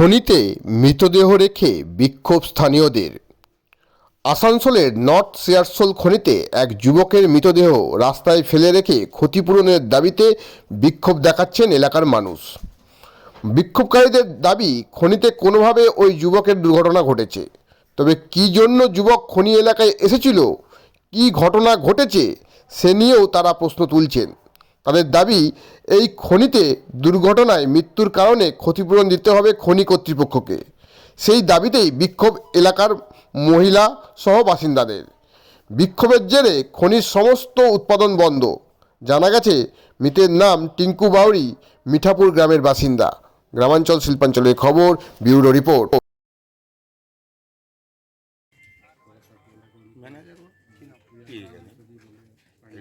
খনিতে মৃতদেহ রেখে বিক্ষোভ স্থানীয়দের। আসানসোলের নর্থ শেয়ারসোল খনিতে এক যুবকের মৃতদেহ রাস্তায় ফেলে রেখে ক্ষতিপূরণের দাবিতে বিক্ষোভ দেখাচ্ছেন এলাকার মানুষ। বিক্ষোভকারীদের দাবি, খনিতে কোনোভাবে ওই যুবকের দুর্ঘটনা ঘটেছে। তবে কী জন্য যুবক খনি এলাকায় এসেছিল, কী ঘটনা ঘটেছে, সে নিয়েও তারা প্রশ্ন তুলছেন। তাদের দাবি, এই খনিতে দুর্ঘটনায় মৃত্যুর কারণে ক্ষতিপূরণ দিতে হবে খনি কর্তৃপক্ষকে। সেই দাবিতেই বিক্ষোভ এলাকার মহিলা সহ বাসিন্দাদের। বিক্ষোভের জেরে খনির সমস্ত উৎপাদন বন্ধ। জানা গেছে, মৃতের নাম টিঙ্কু বাউরি মিঠাপুর গ্রামের বাসিন্দা। গ্রামাঞ্চল শিল্পাঞ্চলের খবর, ব্যুরো রিপোর্ট।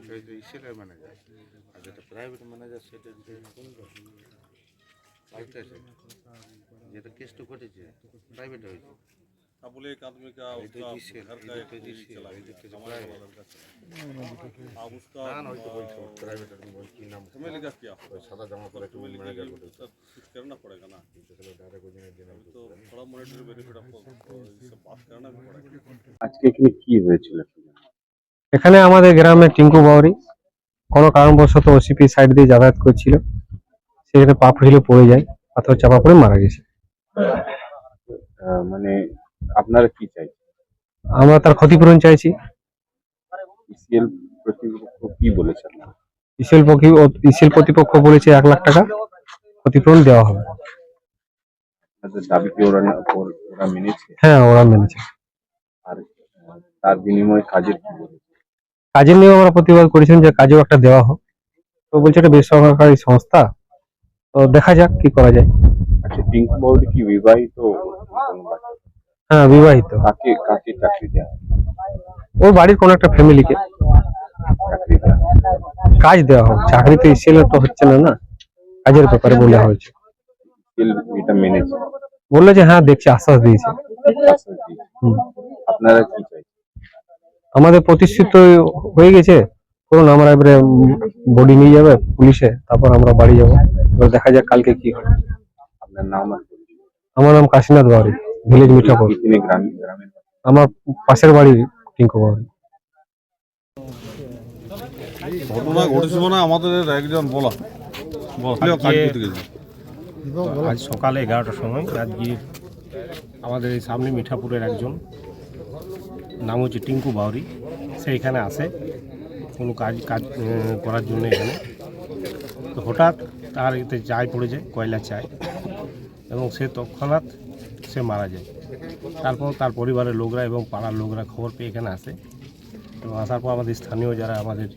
সেটা ইসেলের ম্যানেজার আর যেটা প্রাইভেট ম্যানেজার সেটা পাল্টেছে যেটা কেসটা ঘটেছে প্রাইভেট হয়েছে अब बोले एक आदमी का उसका घर का एक चला गया अब उसका प्राइवेट तुम्हें लिखा क्या सादा जमा पर तुम्हें लिखा कुछ करना पड़ेगा ना तो थोड़ा मॉनिटर बेनिफिट आपको बात करना भी पड़ेगा आज के কি হয়েছিল এখানে আমাদের গ্রামে টিঙ্কু বাউরি কোনো কারণবশত ওসিপি সাইড দিয়ে যাতায়াত করছিল। সেখানে পা ফুলে পড়ে যায় পাথর চাপা পড়ে মারা গেছে। মানে আপনারা কি চাই আমরা তার ক্ষতিপূরণ চাইছি। ইসিএল কর্তৃপক্ষ কি বলেছে? আপনারা ইসিএল পক্ষে ইসিএল কর্তৃপক্ষ বলেছে এক লাখ টাকা ক্ষতিপূরণ দেওয়া হবে। দাবি কি ওরা ওরা মেনেছে? হ্যাঁ ওরা মেনেছে। আর তার বিনিময়ে কাজের কি বলেছে? কাজের নিয়েও আমরা প্রতিবাদ করেছিলাম যে কাজেও একটা দেওয়া হোক। তো বলছে এটা বেসরকারি সংস্থা। তো দেখা যাক কি করা যায়। আচ্ছা টিঙ্কু বাউরি কি বিবাহিত? হ্যাঁ বিবাহিত। কাকে কাকে চাকরি হবে? ওর বাড়ির কোনো একটা ফ্যামিলিকে কাজ দেওয়া হোক। চাকরি তো ইসিএল তো হচ্ছে না না? কাজের ব্যাপারে বলা হয়েছে। এটা মেনেছে। বলল যে হ্যাঁ দেখছি আশ্বাস দিয়েছে। আপনারা কি চাইছেন? আমাদের প্রতিষ্ঠিত হয়ে গেছে করুন আমরা এবারে বডি নিয়ে যাবে পুলিশে তারপর আমরা বাড়ি যাব। এবার দেখা যাক কালকে কি হয়। আপনার নাম আমার নাম কাশীনাথ বাউরি ভিলেজ মিঠাপুর আমার পাশের বাড়ি টিঙ্কু বাউরি ঘটনা ঘটেছে মানে আমাদের একজন বলা। আজ সকালে এগারোটার সময় আজকে আমাদের এই সামনে মিঠাপুরের একজন নাম হচ্ছে টিঙ্কু বাউরি সে এখানে আসে কোনো কাজ কাজ করার জন্য এখানে। তো হঠাৎ তার এতে চায় পড়ে যায়, কয়লা চায় এবং সে তৎক্ষণাৎ সে মারা যায়। তারপর তার পরিবারের লোকরা এবং পাড়ার লোকরা খবর পেয়ে এখানে আসে। এবং আসার পর আমাদের স্থানীয় যারা আমাদের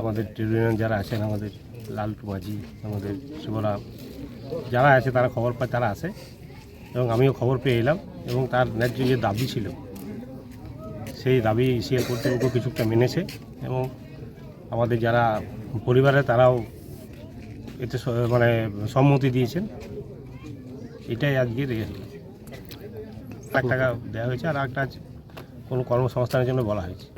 আমাদের ট্রেড ইউনিয়ন যারা আছেন, আমাদের লালটু মাঝি আমাদের শিবরাম যারা আছে তারা খবর পায়, তারা আসে। এবং আমিও খবর পেয়ে এলাম এবং তার ন্যায্য যে দাবি ছিল সেই দাবি সিএল কর্তৃপক্ষ কিছুটা মেনেছে এবং আমাদের যারা পরিবারে তারাও এতে মানে সম্মতি দিয়েছেন এটাই আজকে এক টাকা দেওয়া হয়েছে আর একটা কোনো কর্মসংস্থানের জন্য বলা হয়েছে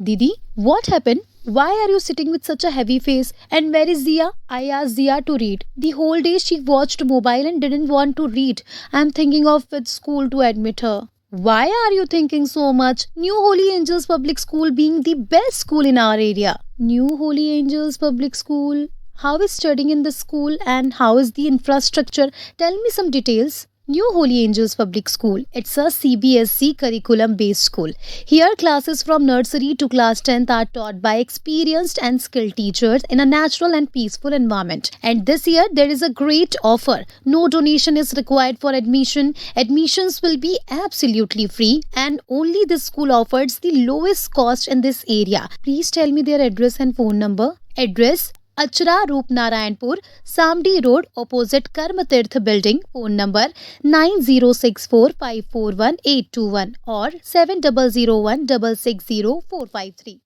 Didi, what happened? Why are you sitting with such a heavy face? And where is Zia? I asked Zia to read. The whole day she watched mobile and didn't want to read. I'm thinking of which school to admit her. Why are you thinking so much? New Holy Angels Public School being the best school in our area. New Holy Angels Public School. How is studying in the school and how is the infrastructure? Tell me some details. New Holy Angels Public School. It's a CBSC curriculum based school. Here, classes from nursery to class 10th are taught by experienced and skilled teachers in a natural and peaceful environment. And this year, there is a great offer. No donation is required for admission. Admissions will be absolutely free, and only this school offers the lowest cost in this area. Please tell me their address and phone number. Address अचरा Rupnarayanpur, सामडी road opposite Karma Tirtha building phone number nine zero six four five four one eight two one और seven double zero one double six zero four five three